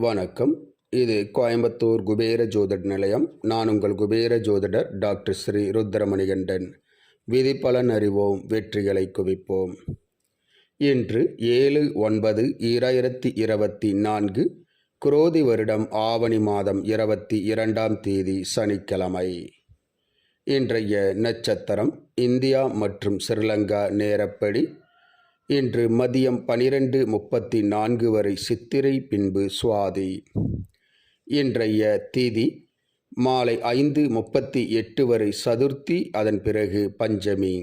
வணக்கம். இது கோயம்புத்தூர் குபேர ஜோதிட நிலையம். நான் உங்கள் குபேர ஜோதிடர் டாக்டர் ஸ்ரீ ருத்ரமணிகண்டன். விதிப்பலன் அறிவோம் வெற்றிகளை குவிப்போம். இன்று ஏழு ஒன்பது இரண்டாயிரத்தி இருபத்தி நான்கு குரோதி வருடம் ஆவணி மாதம் இருபத்தி இரண்டாம் தேதி சனிக்கிழமை. இன்றைய நட்சத்திரம் இந்தியா மற்றும் ஸ்ரீலங்கா நேரப்படி இன்று மதியம் பனிரெண்டு முப்பத்தி நான்கு வரை சித்திரை பின்பு சுவாதி. இன்றைய திதி மாலை ஐந்து முப்பத்தி எட்டு வரை சதுர்த்தி அதன் பிறகு பஞ்சமி.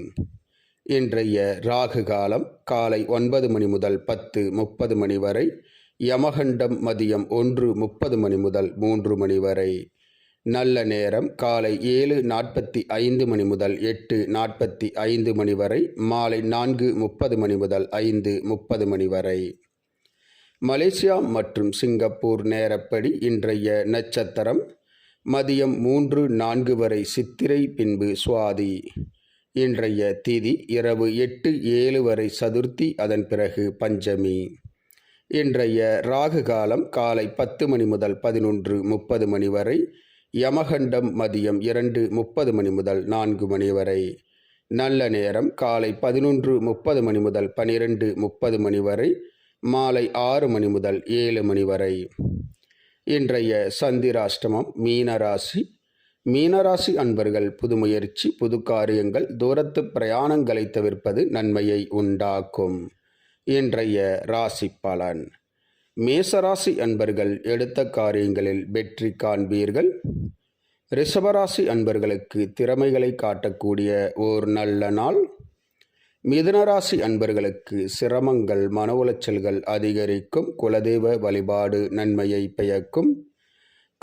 இன்றைய ராகு காலம் காலை ஒன்பது மணி முதல் பத்து முப்பது மணி வரை யமகண்டம் மதியம் ஒன்று முப்பது மணி முதல் மூன்று மணி வரை. நல்ல நேரம் காலை ஏழு நாற்பத்தி ஐந்து மணி முதல் எட்டு நாற்பத்தி ஐந்து மணி வரை மாலை நான்கு முப்பது மணி முதல் ஐந்து முப்பது மணி வரை. மலேசியா மற்றும் சிங்கப்பூர் நேரப்படி இன்றைய நட்சத்திரம் மதியம் மூன்று நான்கு வரை சித்திரை பின்பு சுவாதி. இன்றைய திதி இரவு எட்டு ஏழு வரை சதுர்த்தி அதன் பிறகு பஞ்சமி. இன்றைய ராகு காலம் காலை பத்து மணி முதல் பதினொன்று முப்பது மணி வரை யமகண்டம் மதியம் இரண்டு முப்பது மணி முதல் நான்கு மணி வரை. நல்ல நேரம் காலை பதினொன்று முப்பது மணி முதல் பனிரெண்டு முப்பது மணி வரை. மாலை ஆறு மணி முதல் ஏழு மணி வரை. இன்றைய சந்திராஷ்டமம் மீனராசி. மீனராசி அன்பர்கள் புது முயற்சி புது காரியங்கள் தூரத்து பிரயாணங்களை தவிர்ப்பது நன்மையை உண்டாக்கும். இன்றைய ராசி பலன். மேசராசி அன்பர்கள் எடுத்த காரியங்களில் வெற்றி காண்பீர்கள். ரிஷபராசி அன்பர்களுக்கு திறமைகளை காட்டக்கூடிய ஓர் நல்ல நாள். மிதுனராசி அன்பர்களுக்கு சிரமங்கள் மன உளைச்சல்கள் அதிகரிக்கும். குலதெய்வ வழிபாடு நன்மையை பெயக்கும்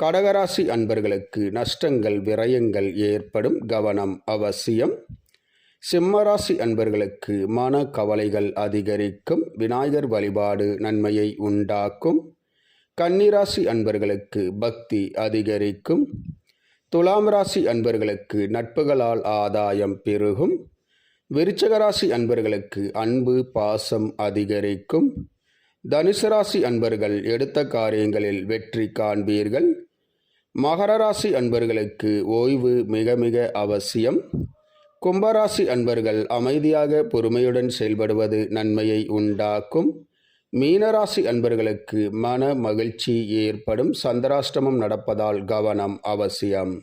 கடகராசி அன்பர்களுக்கு நஷ்டங்கள் விரயங்கள் ஏற்படும். கவனம் அவசியம். சிம்மராசி அன்பர்களுக்கு மன கவலைகள் அதிகரிக்கும். விநாயகர் வழிபாடு நன்மையை உண்டாக்கும். கன்னிராசி அன்பர்களுக்கு பக்தி அதிகரிக்கும். துலாம் ராசி அன்பர்களுக்கு நட்புகளால் ஆதாயம் பெருகும். விருச்சகராசி அன்பர்களுக்கு அன்பு பாசம் அதிகரிக்கும். தனுசு ராசி அன்பர்கள் எடுத்த காரியங்களில் வெற்றி காண்பீர்கள். மகர ராசி அன்பர்களுக்கு ஓய்வு மிக மிக அவசியம். கும்பராசி அன்பர்கள் அமைதியாக பொறுமையுடன் செயல்படுவது நன்மையை உண்டாக்கும். மீனராசி அன்பர்களுக்கு மன மகிழ்ச்சி ஏற்படும். சந்திராஷ்டமம் நடப்பதால் கவனம் அவசியம்.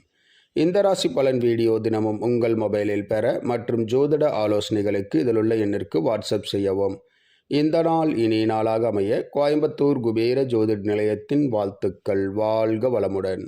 இந்த ராசி பலன் வீடியோ தினமும் உங்கள் மொபைலில் பெற மற்றும் ஜோதிட ஆலோசனைகளுக்கு இதிலுள்ள எண்ணிற்கு வாட்ஸ்அப் செய்யவும். இந்த நாள் இனி நாளாக அமைய கோயம்புத்தூர் குபேர ஜோதிட நிலையத்தின் வாழ்த்துக்கள். வாழ்க வளமுடன்.